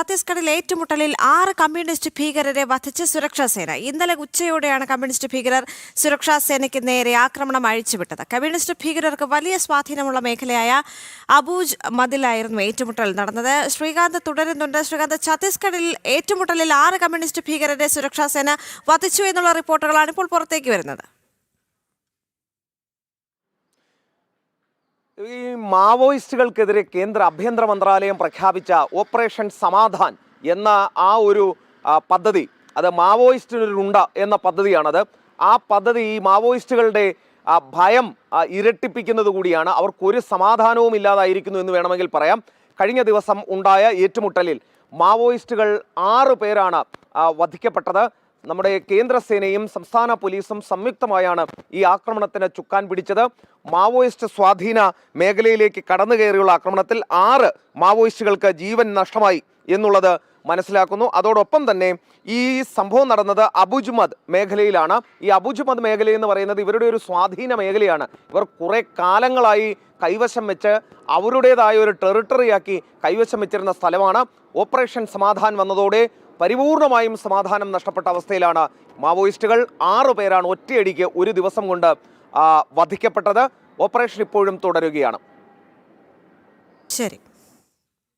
ഛത്തീസ്ഗഡിൽ ഏറ്റുമുട്ടലിൽ ആറ് കമ്മ്യൂണിസ്റ്റ് ഭീകരരെ വധിച്ച് സുരക്ഷാ സേന. ഇന്നലെ ഉച്ചയോടെയാണ് കമ്മ്യൂണിസ്റ്റ് ഭീകരർ സുരക്ഷാ സേനയ്ക്ക് നേരെ ആക്രമണം അഴിച്ചുവിട്ടത്. കമ്മ്യൂണിസ്റ്റ് ഭീകരർക്ക് വലിയ സ്വാധീനമുള്ള മേഖലയായ അബൂജ് മതിലായിരുന്നു ഏറ്റുമുട്ടൽ നടന്നത്. ശ്രീകാന്ത് തുടരുന്നുണ്ട്. ശ്രീകാന്ത് ഛത്തീസ്ഗഡിൽ ഏറ്റുമുട്ടലിൽ ആറ് കമ്മ്യൂണിസ്റ്റ് ഭീകരരെ സുരക്ഷാ സേന വധിച്ചു എന്നുള്ള റിപ്പോർട്ടുകളാണ് ഇപ്പോൾ പുറത്തേക്ക് വരുന്നത്. ഈ മാവോയിസ്റ്റുകൾക്കെതിരെ കേന്ദ്ര ആഭ്യന്തര മന്ത്രാലയം പ്രഖ്യാപിച്ച ഓപ്പറേഷൻ സമാധാൻ എന്ന ആ ഒരു പദ്ധതി അത് മാവോയിസ്റ്റിനൊരുണ്ട എന്ന പദ്ധതിയാണത്. ആ പദ്ധതി ഈ മാവോയിസ്റ്റുകളുടെ ഭയം ഇരട്ടിപ്പിക്കുന്നത് കൂടിയാണ്. അവർക്കൊരു സമാധാനവും ഇല്ലാതായിരിക്കുന്നു എന്ന് വേണമെങ്കിൽ പറയാം. കഴിഞ്ഞ ദിവസം ഉണ്ടായ ഏറ്റുമുട്ടലിൽ മാവോയിസ്റ്റുകൾ ആറ് പേരാണ് വധിക്കപ്പെട്ടത്. നമ്മുടെ കേന്ദ്രസേനയും സംസ്ഥാന പോലീസും സംയുക്തമായാണ് ഈ ആക്രമണത്തിന് ചുക്കാൻ പിടിച്ചത്. മാവോയിസ്റ്റ് സ്വാധീന മേഖലയിലേക്ക് കടന്നു കയറിയുള്ള ആക്രമണത്തിൽ ആറ് മാവോയിസ്റ്റുകൾക്ക് ജീവൻ നഷ്ടമായി എന്നുള്ളത് മനസ്സിലാക്കുന്നു. അതോടൊപ്പം തന്നെ ഈ സംഭവം നടന്നത് അബുജ്മദ് മേഖലയിലാണ്. ഈ അബുജ്മദ് മേഖല എന്ന് പറയുന്നത് ഇവരുടെ ഒരു സ്വാധീന മേഖലയാണ്. ഇവർ കുറേ കാലങ്ങളായി കൈവശം വെച്ച് അവരുടേതായ ഒരു ടെറിട്ടറിയാക്കി കൈവശം വെച്ചിരുന്ന സ്ഥലമാണ്. ഓപ്പറേഷൻ സമാധാൻ വന്നതോടെ പരിപൂർണമായും സമാധാനം നഷ്ടപ്പെട്ട അവസ്ഥയിലാണ് മാവോയിസ്റ്റുകൾ ആറു പേരാണ് ഒറ്റയടിക്ക് ഒരു ദിവസം കൊണ്ട് വധിക്കപ്പെട്ടത്. ഓപ്പറേഷൻ ഇപ്പോഴും തുടരുകയാണ്. ശരി.